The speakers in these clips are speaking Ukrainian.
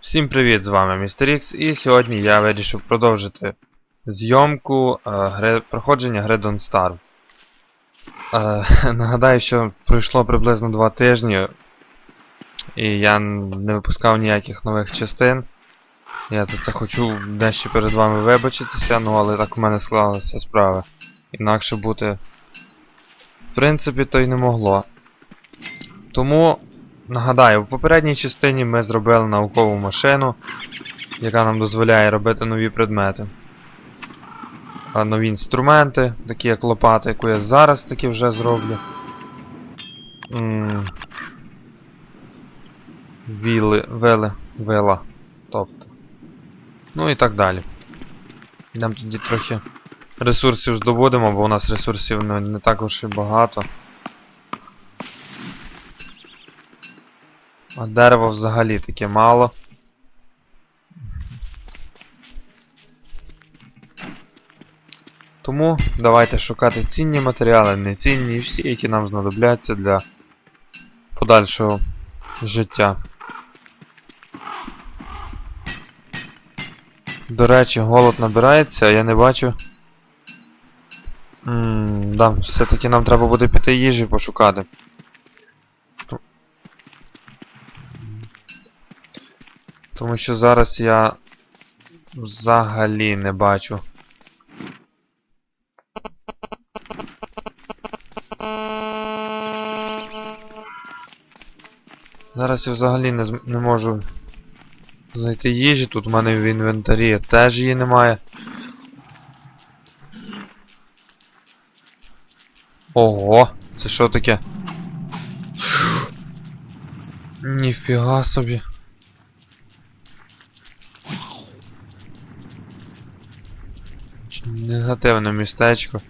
Всім привіт, з вами Містер Ікс, і сьогодні я вирішив продовжити зйомку е, гри, проходження гри Don't Starve. Е, нагадаю, що пройшло приблизно 2 тижні, і я не випускав ніяких нових частин. Я за це хочу дещо перед вами вибачитися, ну але так у мене склалися справи. Інакше бути, в принципі, то й не могло. Тому Нагадаю, в попередній частині ми зробили наукову машину, яка нам дозволяє робити нові предмети. Нові інструменти, такі як лопата, яку я зараз таки вже зроблю. Віли, вели, вила. Тобто. Ну і так далі. Йдемо тоді трохи ресурсів здобудемо, бо у нас ресурсів не, не так уж і багато. А дерева взагалі таке мало. Тому давайте шукати цінні матеріали, нецінні, всі, які нам знадобляться для подальшого життя. До речі, голод набирається, а я не бачу. Ммм, да, все-таки нам треба буде піти їжі пошукати. Тому що зараз я взагалі не бачу. Зараз я взагалі не, не можу знайти їжі. Тут у мене в інвентарі теж її немає. Ого, це що таке? Ніфіга собі. Негативне містечко.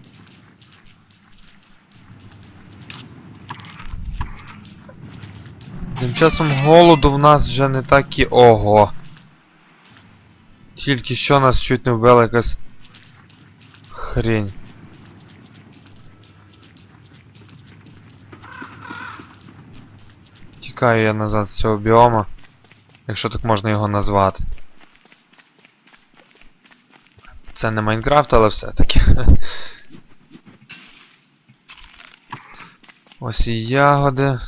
Тим часом голоду в нас вже не так і ого. Тільки що нас чуть не вбила якась хрень. Тікаю я назад з цього біома, якщо так можна його назвати. Це не Майнкрафт, але все-таки. Ось і ягоди.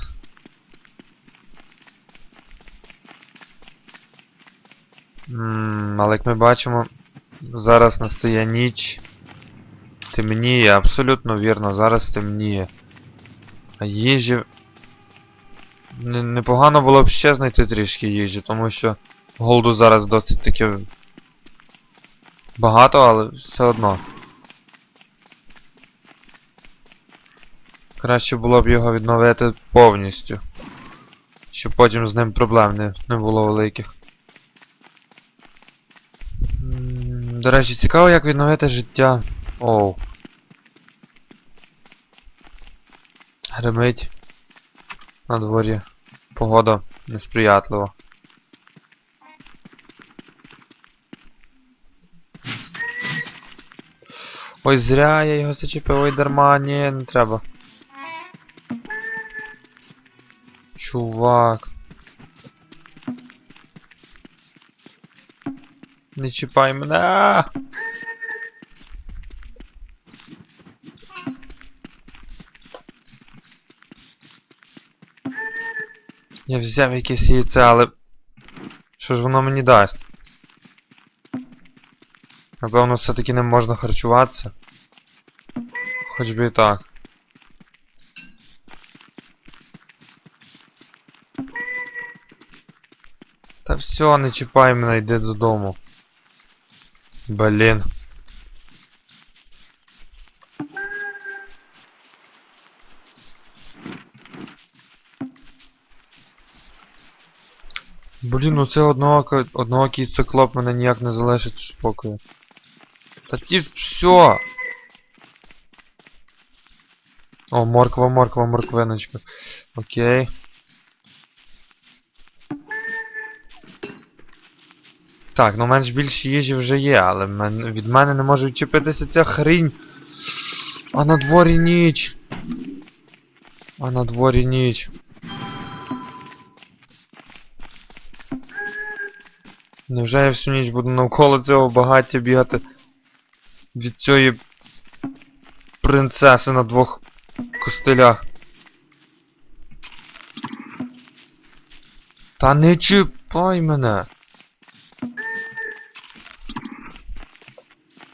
М, але як ми бачимо, зараз настає ніч. Темніє, абсолютно вірно, зараз темніє. А їжі. Непогано було б ще знайти трішки їжі, тому що голоду зараз досить таки Багато, але все одно. Краще було б його відновити повністю. Щоб потім з ним проблем не, не було великих. До речі, цікаво, як відновити життя. Оу. Гримить. На дворі. Погода несприятлива. Ой, зря я його зачепив, ой, дарма, ні, не треба. Чувак. Не чіпай мене. Я взяв якесь яйце, але... Що ж воно мені дасть? Напевно, все-таки не можна харчуватися. Хоч би і так. Та все, не чіпай мене, йди додому. Блін. Блін, ну це одного, одноокий циклоп мене ніяк не залишить в спокою. Та ті все. О, морква, морква, морквиночка. Окей. Так, ну менш більше їжі вже є, але від мене не може відчепитися ця хрінь. А на дворі ніч. А на дворі ніч. Невже я всю ніч буду навколо цього багаття бігати від цієї принцеси на двох костелях? Та не чіпай мене.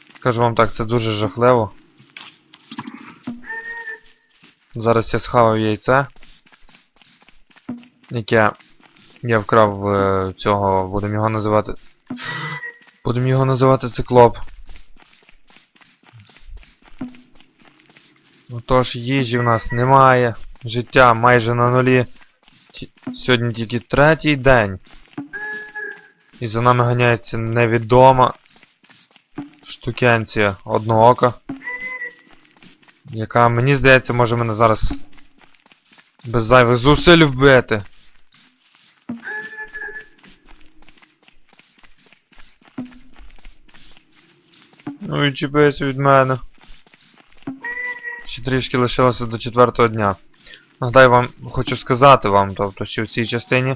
Скажу вам так, це дуже жахливо. Зараз я схавав яйце. Яке я вкрав е, цього, будемо його називати. Будемо його називати циклоп. Отож, їжі в нас немає. Життя майже на нулі. Ті- Сьогодні тільки третій день. І за нами ганяється невідома штукенція одноока. Яка, мені здається, може мене зараз без зайвих зусиль вбити. Ну і чіпися від мене. Трішки лишилося до четвертого дня. Нагадаю вам, хочу сказати вам, тобто, що в цій частині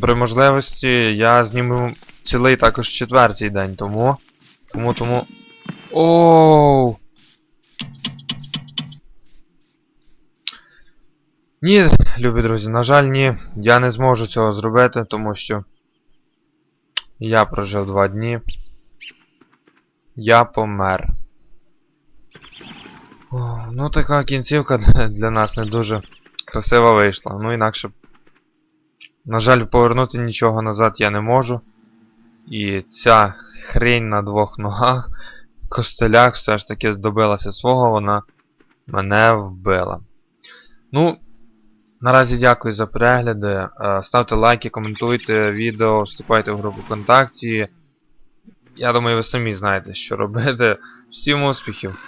при можливості я зніму цілий також четвертий день, тому. Тому, тому. Оу! Ні, любі друзі, на жаль, ні. Я не зможу цього зробити, тому що я прожив два дні. Я помер. О, ну така кінцівка для, для нас не дуже красива вийшла. Ну інакше. На жаль, повернути нічого назад я не можу. І ця хрень на двох ногах в костелях все ж таки добилася свого, вона мене вбила. Ну, наразі дякую за перегляди. Е, Ставте лайки, коментуйте відео, вступайте в групу ВКонтакті. Я думаю, ви самі знаєте, що робити. Всім успіхів!